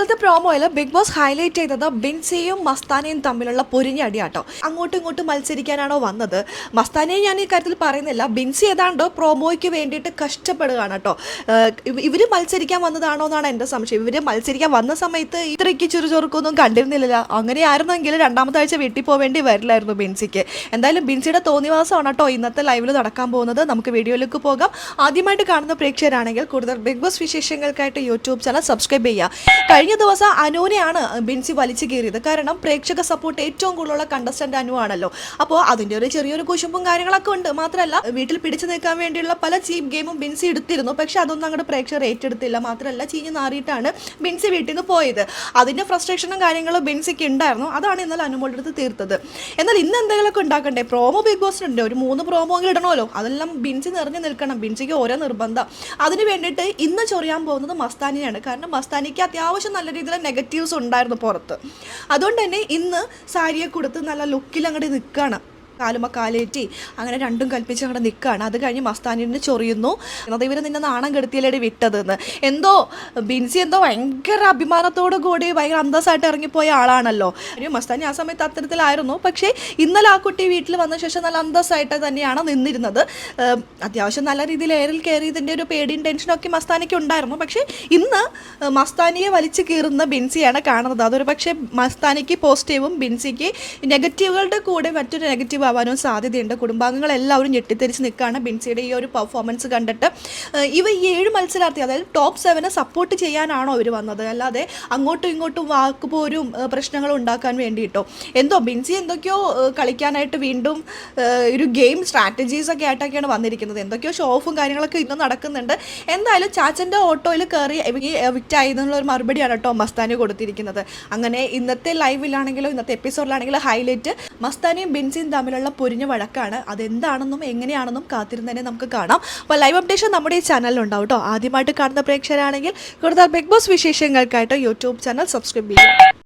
ഇന്നലത്തെ പ്രോമോയിൽ big boss highlight ചെയ്തത് ബിൻസിയും മസ്താനയും തമ്മിലുള്ള പൊരിഞ്ഞടിയാട്ടോ അങ്ങോട്ടും ഇങ്ങോട്ടും മത്സരിക്കാനാണോ വന്നത്? മസ്താനയെ ഞാൻ ഈ കാര്യത്തിൽ പറയുന്നില്ല. ബിൻസി ഏതാണ്ട് പ്രോമോയ്ക്ക് വേണ്ടിയിട്ട് കഷ്ടപ്പെടുകയാണ് കേട്ടോ. ഇവർ മത്സരിക്കാൻ വന്നതാണോ എന്നാണ് എന്റെ സംശയം. ഇവർ മത്സരിക്കാൻ വന്ന സമയത്ത് ഇത്രയ്ക്ക് ചുറുചുറുക്കൊന്നും കണ്ടിരുന്നില്ല അങ്ങനെ ആയിരുന്നെങ്കിൽ രണ്ടാമത്തെ ആഴ്ച വീട്ടിൽ പോവേണ്ടി വരില്ലായിരുന്നു ബിൻസിക്ക്. എന്തായാലും ബിൻസിയുടെ തോന്നിവാസമാണ് കേട്ടോ ഇന്നത്തെ ലൈവിൽ നടക്കാൻ പോകുന്നത്. നമുക്ക് വീഡിയോയിലേക്ക് പോകാം. ആദ്യമായിട്ട് കാണുന്ന പ്രേക്ഷകരാണെങ്കിൽ കൂടുതൽ ബിഗ് ബോസ് വിശേഷങ്ങൾക്കായിട്ട് യൂട്യൂബ് ചാനൽ സബ്സ്ക്രൈബ് ചെയ്യുക. കഴിഞ്ഞ ദിവസം അനുവിനെയാണ് ബിൻസി വലിച്ചു കയറിയത് കാരണം പ്രേക്ഷക സപ്പോർട്ട് ഏറ്റവും കൂടുതലുള്ള കണ്ടസ്റ്റന്റ് അനു ആണല്ലോ. അപ്പോൾ അതിന്റെ ഒരു ചെറിയൊരു കുശുമ്പും കാര്യങ്ങളൊക്കെ ഉണ്ട്. മാത്രമല്ല വീട്ടിൽ പിടിച്ചു നിൽക്കാൻ വേണ്ടിയുള്ള പല ചീപ്പ് ഗെയിമും ബിൻസി എടുത്തിരുന്നു. പക്ഷെ അതൊന്നും അങ്ങോട്ട് പ്രേക്ഷകർ ഏറ്റെടുത്തില്ല. മാത്രമല്ല ചീഞ്ഞ് നാറിയിട്ടാണ് ബിൻസി വീട്ടിൽ നിന്ന് പോയത്. അതിന്റെ ഫ്രസ്ട്രേഷനും കാര്യങ്ങളും ബിൻസിക്ക് ഉണ്ടായിരുന്നു. അതാണ് ഇന്നലെ അനുമോളുടെ അടുത്ത് തീർത്തത്. എന്നാൽ ഇന്ന് എന്തെങ്കിലുമൊക്കെ ഉണ്ടാക്കണ്ടേ? പ്രോമോ ബിഗ് ബോസിനുണ്ട് ഒരു മൂന്ന് പ്രോമോ ഇടണമല്ലോ. അതെല്ലാം ബിൻസി നിറഞ്ഞു നിൽക്കണം. ബിൻസിക്ക് ഓരോ നിർബന്ധം. അതിന് വേണ്ടിയിട്ട് ഇന്ന് ചൊറിയാൻ പോകുന്നത് മസ്താനിയാണ് കാരണം മസ്താനിക്ക് അത്യാവശ്യം നല്ല രീതിയിൽ നെഗറ്റീവ്സ് ഉണ്ടായിരുന്നു പുറത്ത്. അതുകൊണ്ട് തന്നെ ഇന്ന് സാരിയെ കൊടുത്ത് നല്ല ലുക്കിൽ അങ്ങോട്ട് നിൽക്കുകയാണ് കാലുമ കാലേറ്റി അങ്ങനെ രണ്ടും കൽപ്പിച്ച് അവിടെ നിൽക്കുകയാണ് അത് കഴിഞ്ഞ് മസ്താനിന് ചൊറിയുന്നു. എന്നത് ഇവർ നിന്നെ നാണം കെടുത്തിയല്ലേ വിട്ടതെന്ന്. എന്തോ ബിൻസി എന്തോ ഭയങ്കര അഭിമാനത്തോടു കൂടി ഭയങ്കര അന്തസ്സായിട്ട് ഇറങ്ങിപ്പോയ ആളാണല്ലോ. മസ്താനി ആ സമയത്ത് അത്തരത്തിലായിരുന്നു. പക്ഷേ ഇന്നലെ ആ കുട്ടി വീട്ടിൽ വന്ന ശേഷം നല്ല അന്തസ്സായിട്ട് തന്നെയാണ് നിന്നിരുന്നത്. അത്യാവശ്യം നല്ല രീതിയിൽ എയറിൽ കയറിയതിന്റെ ഒരു പേടിയും ടെൻഷനും ഒക്കെ മസ്താനിക്ക് ഉണ്ടായിരുന്നു. പക്ഷേ ഇന്ന് മസ്താനിയെ വലിച്ചു കീറുന്ന ബിൻസിയാണ് കാണുന്നത്. അതൊരു പക്ഷേ മസ്താനിക്ക് പോസിറ്റീവും ബിൻസിക്ക് നെഗറ്റീവുകളുടെ കൂടെ മറ്റൊരു നെഗറ്റീവ് ആവാനും സാധ്യതയുണ്ട്. കുടുംബാംഗങ്ങൾ എല്ലാവരും ഞെട്ടിത്തെരിച്ച് നിൽക്കുകയാണ് ബിൻസിയുടെ ഈ ഒരു പെർഫോമൻസ് കണ്ടിട്ട്. ഇവ ഈ ഏഴ് മത്സരാർത്ഥി അതായത് ടോപ്പ് സെവനെ സപ്പോർട്ട് ചെയ്യാനാണോ അവർ വന്നത്? അല്ലാതെ അങ്ങോട്ടും ഇങ്ങോട്ടും വാക്കുപോരും പ്രശ്നങ്ങൾ ഉണ്ടാക്കാൻ വേണ്ടിയിട്ടോ? എന്തോ ബിൻസി എന്തൊക്കെയോ കളിക്കാനായിട്ട് വീണ്ടും ഒരു ഗെയിം സ്ട്രാറ്റജീസ് ഒക്കെ ആയിട്ടൊക്കെയാണ് വന്നിരിക്കുന്നത്. എന്തൊക്കെയോ ഷോ ഓഫും കാര്യങ്ങളൊക്കെ ഇന്നും നടക്കുന്നുണ്ട്. എന്തായാലും ചാച്ചന്റെ ഓട്ടോയിൽ കയറി എവിക്റ്റ് എന്നുള്ള ഒരു മറുപടിയാണ് കേട്ടോ മസ്താനി കൊടുത്തിരിക്കുന്നത്. അങ്ങനെ ഇന്നത്തെ ലൈവിലാണെങ്കിലും ഇന്നത്തെ എപ്പിസോഡിലാണെങ്കിലും ഹൈലൈറ്റ് മസ്താനിയും ബിൻസിയും തമ്മിലുള്ള പൊരിഞ്ഞ വഴക്കാണ്. അതെന്താണെന്നും എങ്ങനെയാണെന്നും കാത്തിരുന്നതിനെ നമുക്ക് കാണാം. അപ്പോൾ ലൈവ് അപ്ഡേഷൻ നമ്മുടെ ഈ ചാനലിലുണ്ടാവും കേട്ടോ ആദ്യമായിട്ട് കാണുന്ന പ്രേക്ഷകരാണെങ്കിൽ കൂടുതൽ ബിഗ് ബോസ് വിശേഷങ്ങൾക്കായിട്ട് യൂട്യൂബ് ചാനൽ സബ്സ്ക്രൈബ് ചെയ്യുക.